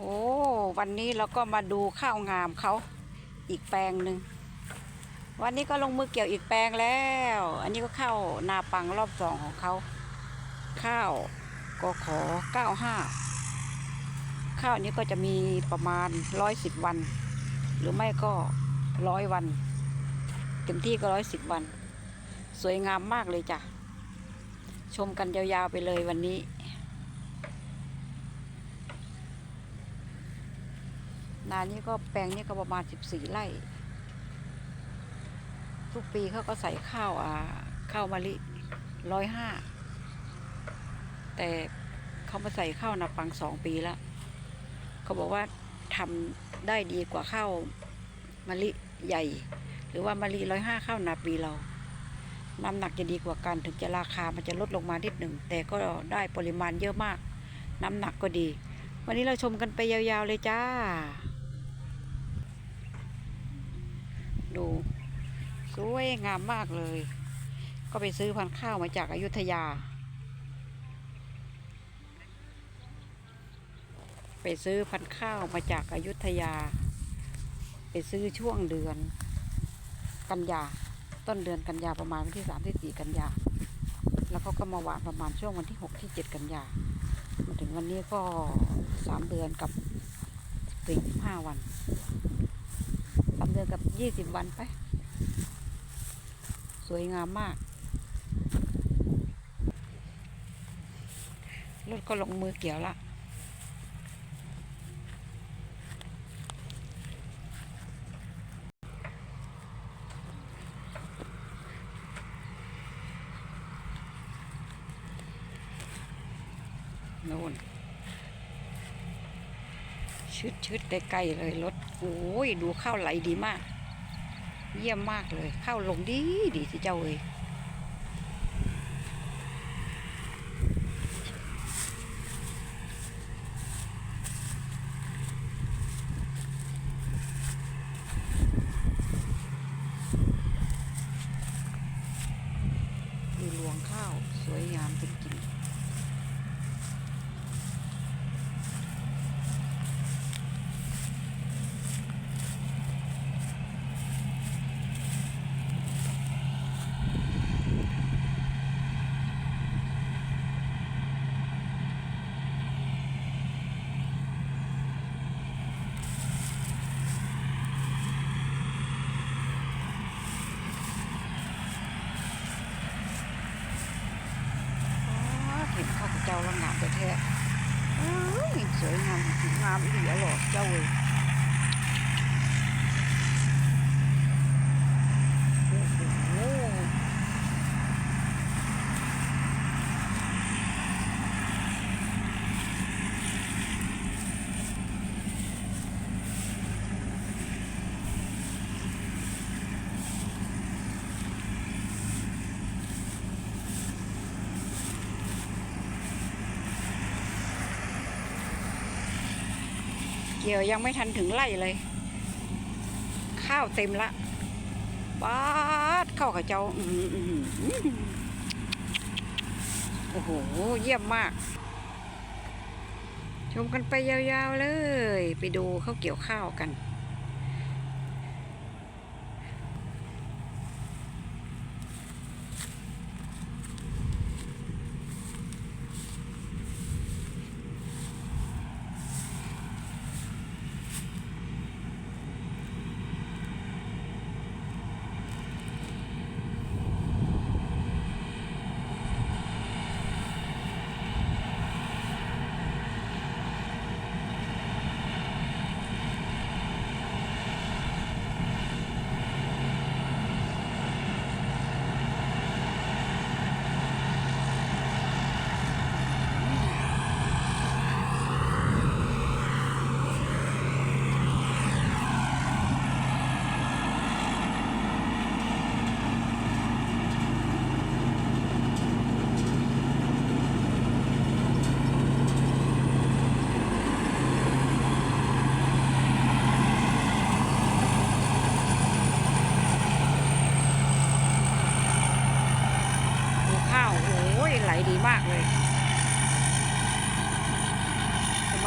โอ้ วันนี้เราก็มาดูข้าวงามเขาอีกแปลงหนึ่ง วันนี้ก็ลงมือเกี่ยวอีกแปลงแล้ว อันนี้ก็ข้าวนาปังรอบสองของเขา ข้าวกขอเก้าห้าข้าวนี้ก็จะมีประมาณร้อยสิบวัน หรือไม่ก็ร้อยวัน เต็มที่ก็ร้อยสิบวัน สวยงามมากเลยจ้ะ ชมกันยาวๆไปเลยวันนี้ นานี้ก็แปลงนี้ก็ประมาณสิบสี่ไร่ ทุกปีเขาก็ใส่ข้าวอ่าข้าวมะลิร้อยห้าแต่เขามาใส่ข้าวนาปังสองปีแล้วเขาบอกว่าทำได้ดีกว่าข้าวมะลิใหญ่ หรือว่ามะลิร้อยห้าข้าวนาปีเราน้ำหนักจะดีกว่ากันถึงจะราคามันจะลดลงมานิดหนึ่ง แต่ก็ได้ปริมาณเยอะมาก น้ำหนักก็ดี วันนี้เราชมกันไปยาวๆเลยจ้า ดู สวยงามมากเลย ก็ไปซื้อพันข้าวมาจากอายุทยา ไปซื้อพันข้าวมาจากอายุทยา ไปซื้อช่วงเดือน กันยาต้นเดือนกันยาประมาณวันที่สามที่สี่กันยาแล้วเขาก็มาหวานประมาณช่วงวันที่หกที่เจ็ดกันยามาถึงวันนี้ก็สามเดือนกับสี่สิบห้าวัน เดือนกับยี่สิบวันไป สวยงามมาก รถก็ลงมือเกี่ยวละ โน่น ชืดชืดๆใกล้ๆเลยรถโอ้ยดูข้าวไหลดีมาก เยี่ยมมากเลย ข้าวลงดีดีสิเจ้าเอ้ยดูรวงข้าวสวยงามจริงๆ อ๋อเห็นข้าพ เจ้าแล้วงามแท้ๆเอ้สวยงามงามอีหลีอะหรอเจ้าเลยโอ้โห เกี่ยวยังไม่ทันถึงไร่เลย ข้าวเต็มละบาดข้าวกับเจ้าโอ้โห เยี่ยมมาก ชมกันไปยาวๆเลย ไปดูเขาเกี่ยวข้าวกัน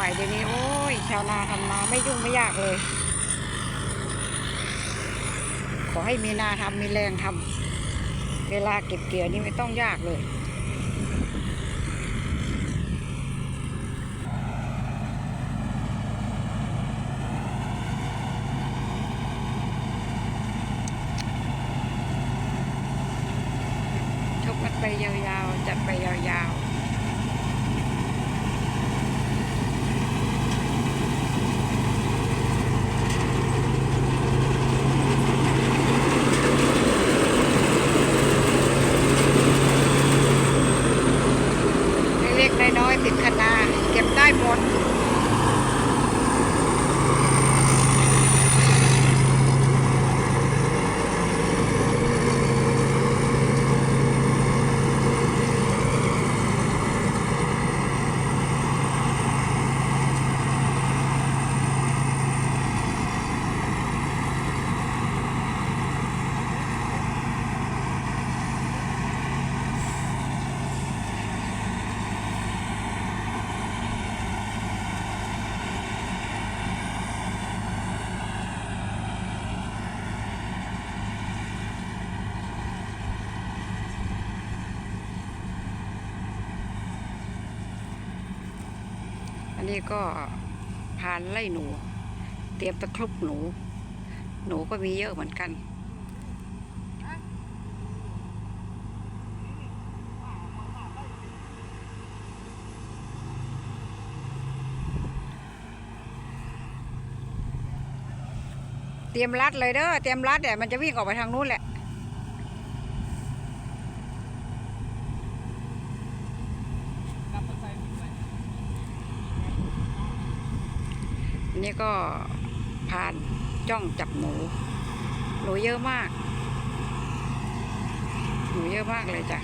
มัยเดี๋ยวนี้ โอ้ย ชาวนาทำนาไม่ยุ่งไม่ยากเลย ขอให้มีนาทำมีแรงทำเวลาเก็บเกี่ยวนี่ไม่ต้องยากเลยชกกันไปยาวๆ จัดไปยาวๆ เล็กๆน้อยๆติดคนาเก็บได้หมด อั นนี้ก็พานไล่หนู เตรียมตะครุบหนู หนูก็มีเยอะเหมือนกัน เตรียมรัดเลยเด้อเตรียมรัดเดี๋ยวมันจะวิ่งออกไปทางนู้นแหละ นี่ก็ผ่านจ้องจับหนู หนูเยอะมาก หนูเยอะมากเลยจ้ะ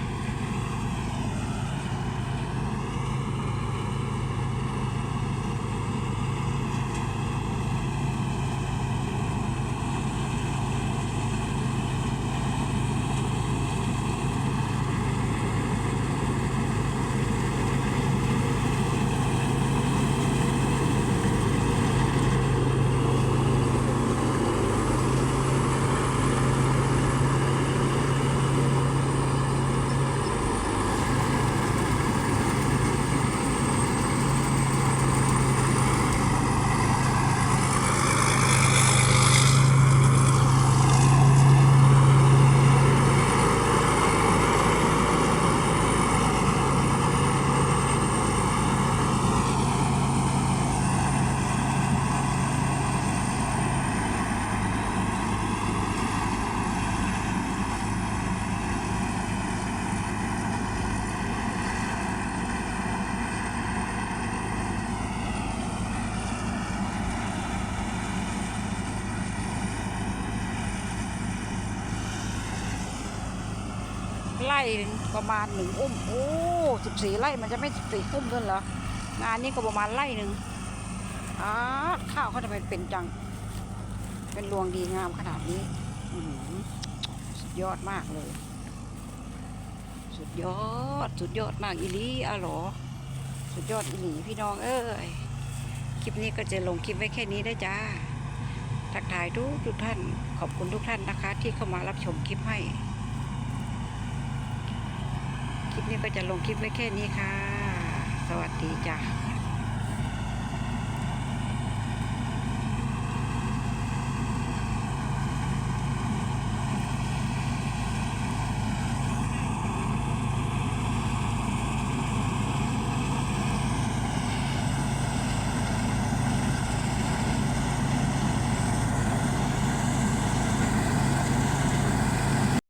ไล่ประมาณหนึ่งอุ้มโอ้สิบสี่ไร่มันจะไม่สิบสี่อุ้มด้วยเหรองานนี้ก็ประมาณไร่หนึ่งอ้าข้าวเขาทำไมเป็นจัง เป็นรวงดีงามขนาดนี้สุดยอดมากเลย สุดยอดสุดยอดมากอีลีอะหรอ สุดยอดอีหลีพี่น้องเอ้ยคลิปนี้ก็จะลงคลิปไว้แค่นี้ได้จ้าทักทายทุกทุกท่าน ขอบคุณทุกท่านนะคะ ที่เข้ามารับชมคลิปให้ ลิปนี้ก็จะลงคลิปไว้แค่นี้ค่ะ สวัสดีจ้ะ